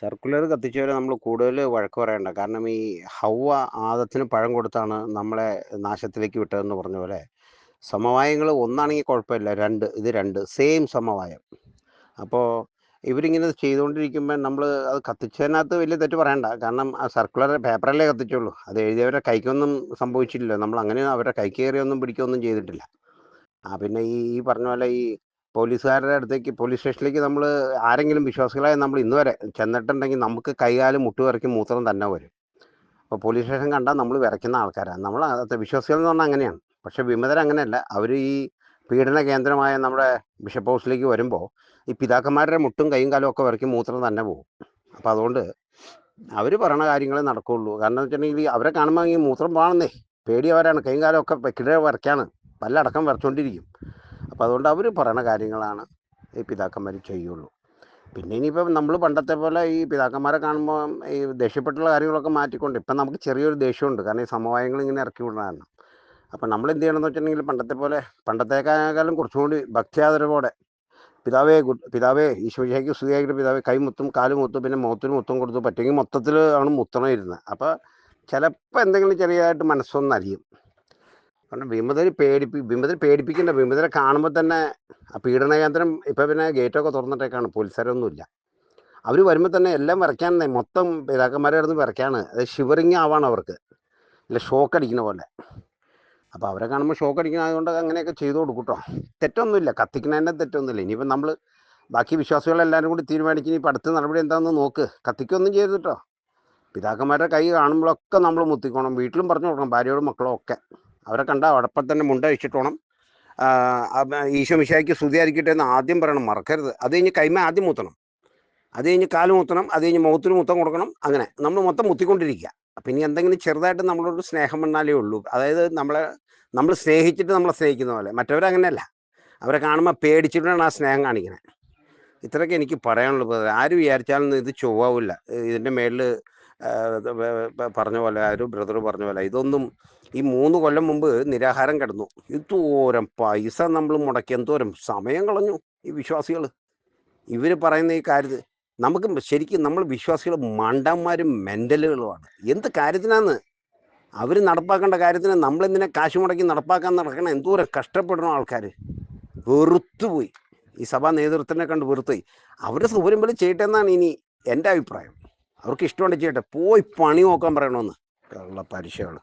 Circular കത്തിച്ചവരെ നമ്മൾ കൂടുതൽ വഴക്ക് പറയണ്ട. കാരണം ഈ ഹൗവ ആദത്തിന് പഴം കൊടുത്താണ് നമ്മളെ നാശത്തിലേക്ക് വിട്ടതെന്ന് പറഞ്ഞ പോലെ സമവായങ്ങൾ ഒന്നാണെങ്കിൽ കുഴപ്പമില്ല. രണ്ട് ഇത് രണ്ട് സെയിം സമവായം. അപ്പോൾ ഇവരിങ്ങനെ ചെയ്തുകൊണ്ടിരിക്കുമ്പോൾ നമ്മൾ അത് കത്തിച്ചതിനകത്ത് വലിയ തെറ്റ് പറയണ്ട. കാരണം ആ സർക്കുലർ പേപ്പറല്ലേ കത്തിച്ചുള്ളൂ. അത് എഴുതിയവരെ കൈക്കൊന്നും സംഭവിച്ചില്ലല്ലോ. നമ്മൾ അങ്ങനെ അവരുടെ കൈ കയറിയൊന്നും പിടിക്കുകയൊന്നും ചെയ്തിട്ടില്ല. ആ പിന്നെ ഈ പറഞ്ഞ പോലെ ഈ പോലീസുകാരുടെ അടുത്തേക്ക് പോലീസ് സ്റ്റേഷനിലേക്ക് നമ്മൾ ആരെങ്കിലും വിശ്വാസികളായ നമ്മൾ ഇന്ന് വരെ ചെന്നിട്ടുണ്ടെങ്കിൽ നമുക്ക് കൈകാലും മുട്ടുവിറക്കി മൂത്രം തന്നെ വരും. അപ്പോൾ പോലീസ് സ്റ്റേഷൻ കണ്ടാൽ നമ്മൾ വിറയ്ക്കുന്ന ആൾക്കാരാണ് നമ്മൾ വിശ്വാസികൾ എന്ന് പറഞ്ഞാൽ അങ്ങനെയാണ്. പക്ഷെ വിമതർ അങ്ങനെയല്ല. അവർ ഈ പീഡന കേന്ദ്രമായ നമ്മുടെ ബിഷപ്പ് ഹൗസിലേക്ക് വരുമ്പോൾ ഈ പിതാക്കന്മാരുടെ മുട്ടും കൈയും കാലും ഒക്കെ വിറക്കി മൂത്രം തന്നെ പോകും അപ്പോൾ അതുകൊണ്ട് അവർ പറയണ കാര്യങ്ങളെ നടക്കുകയുള്ളൂ കാരണം എന്ന് വെച്ചിട്ടുണ്ടെങ്കിൽ അവരെ കാണുമ്പോൾ ഈ മൂത്രം പോകണമെന്നേ പേടിയവരാണ് കൈയും കാലും ഒക്കെ വെക്കിടെ വരയ്ക്കാണ് പല്ലടക്കം വരച്ചുകൊണ്ടിരിക്കും അപ്പോൾ അതുകൊണ്ട് അവർ പറയണ കാര്യങ്ങളാണ് ഈ പിതാക്കന്മാർ ചെയ്യുള്ളൂ. പിന്നെ ഇനിയിപ്പം നമ്മൾ പണ്ടത്തെ പോലെ ഈ പിതാക്കന്മാരെ കാണുമ്പോൾ ഈ ദേഷ്യപ്പെട്ടുള്ള കാര്യങ്ങളൊക്കെ മാറ്റിക്കൊണ്ട് ഇപ്പം നമുക്ക് ചെറിയൊരു ദേഷ്യമുണ്ട്. കാരണം ഈ സമവായങ്ങൾ ഇങ്ങനെ ഇറക്കി വിടണതാണ് അപ്പം നമ്മൾ എന്ത് ചെയ്യണമെന്ന് വെച്ചിട്ടുണ്ടെങ്കിൽ പണ്ടത്തെ പോലെ പണ്ടത്തേക്കാളും കുറച്ചുകൂടി ഭക്തിയാദരവോടെ പിതാവേ പിതാവേ ഈശോയ്ക്ക് സുഖിയാക്കിയിട്ട് പിതാവേ കൈ മുത്തും കാൽ മുത്തും പിന്നെ മുഖത്തിന് മുത്തും കൊടുത്തു പറ്റുമെങ്കിൽ മൊത്തത്തിൽ ആണ് മുത്തണം ഇരുന്നത് അപ്പോൾ ചിലപ്പോൾ എന്തെങ്കിലും ചെറിയതായിട്ട് മനസ്സൊന്ന് അലിയും. കാരണം വിമതർ പേടിപ്പി വിമതർ പേടിപ്പിക്കണ്ട. വിമതരെ കാണുമ്പോൾ തന്നെ ആ പീഡന കേന്ദ്രം ഇപ്പം പിന്നെ ഗേറ്റൊക്കെ തുറന്നിട്ടേക്കാണ്. പോലീസുകാരൊന്നുമില്ല. അവർ വരുമ്പോൾ തന്നെ എല്ലാം വരയ്ക്കാൻ മൊത്തം പിതാക്കന്മാരെ കിടന്ന് വരയ്ക്കാണ്. അത് ഷിവറിങ് ആവാണ് അവർക്ക്. അല്ല ഷോക്ക് അടിക്കുന്ന പോലെ. അപ്പോൾ അവരെ കാണുമ്പോൾ ഷോക്ക് അടിക്കുന്നതുകൊണ്ട് അങ്ങനെയൊക്കെ ചെയ്തു കൊടുക്കട്ടോ. കേട്ടോ തെറ്റൊന്നുമില്ല. കത്തിക്കുന്നതിന്റെ തെറ്റൊന്നുമില്ല. ഇനിയിപ്പം നമ്മൾ ബാക്കി വിശ്വാസികളെല്ലാവരും കൂടി തീരുമാനിക്കുന്ന ഇനിയിപ്പോൾ അടുത്ത നടപടി എന്താണെന്ന് നോക്ക്. കത്തിക്കൊന്നും ചെയ്തു കേട്ടോ പിതാക്കന്മാരുടെ കൈ കാണുമ്പോഴൊക്കെ നമ്മൾ മുത്തിക്കോണം. വീട്ടിലും പറഞ്ഞു കൊടുക്കണം. ഭാര്യയോടും മക്കളും ഒക്കെ അവരെ കണ്ട അടപ്പം തന്നെ മുണ്ട അഴിച്ചിട്ട് വേണം ഈശോ മിശായിക്ക് സ്തുതിയായിരിക്കട്ടെ എന്ന് ആദ്യം പറയണം. മറക്കരുത്. അത് കഴിഞ്ഞ് കൈമ ആദ്യം മുത്തണം. അത് കഴിഞ്ഞ് കാൽ മുത്തണം. അത് കഴിഞ്ഞ് മുഖത്തിന് മുത്തം കൊടുക്കണം. അങ്ങനെ നമ്മൾ മൊത്തം മുത്തിക്കൊണ്ടിരിക്കുക ഇനി എന്തെങ്കിലും ചെറുതായിട്ട് നമ്മളോട് സ്നേഹം വന്നാലേ ഉള്ളൂ. അതായത് നമ്മളെ നമ്മൾ സ്നേഹിച്ചിട്ട് നമ്മളെ സ്നേഹിക്കുന്ന പോലെ. മറ്റവരങ്ങനെയല്ല. അവരെ കാണുമ്പോൾ പേടിച്ചിട്ടാണ് ആ സ്നേഹം കാണിക്കുന്നത് ഇത്രയൊക്കെ എനിക്ക് പറയാനുള്ളത്. ആര് വിചാരിച്ചാലും ഇത് ചൊവ്വാവില്ല. ഇതിന്റെ മേളിൽ പറഞ്ഞ പോലെ ആരും ബ്രദർ പറഞ്ഞ പോലെ ഇതൊന്നും ഈ മൂന്ന് കൊല്ലം മുമ്പ് നിരാഹാരം കിടന്നു. ഇതോരം പൈസ നമ്മൾ മുടക്കി എന്തോരം സമയം കളഞ്ഞു ഈ വിശ്വാസികൾ ഇവർ പറയുന്ന ഈ കാര്യത്തിൽ നമുക്ക് ശരിക്കും നമ്മൾ വിശ്വാസികൾ മണ്ടന്മാരും മെന്റലുകളുമാണ് എന്ത് കാര്യത്തിനാന്ന്? അവർ നടപ്പാക്കേണ്ട കാര്യത്തിന് നമ്മളെന്തിനെ കാശ് മുടക്കി നടപ്പാക്കാൻ നടക്കണം? എന്തോരം കഷ്ടപ്പെടണം ആൾക്കാർ വെറുത്തുപോയി. ഈ സഭാ നേതൃത്വത്തിനെ കണ്ട് വെറുത്തുപോയി. അവരുടെ സൗകര്യം പോലെ ചെയ്യട്ടെ എന്നാണ് ഇനി എന്റെ അഭിപ്രായം. അവർക്ക് ഇഷ്ടമുണ്ട് ചെയ്യട്ടെ. പോയി പണി നോക്കാൻ പറയണമെന്ന്. ഉള്ള പരീക്ഷകൾ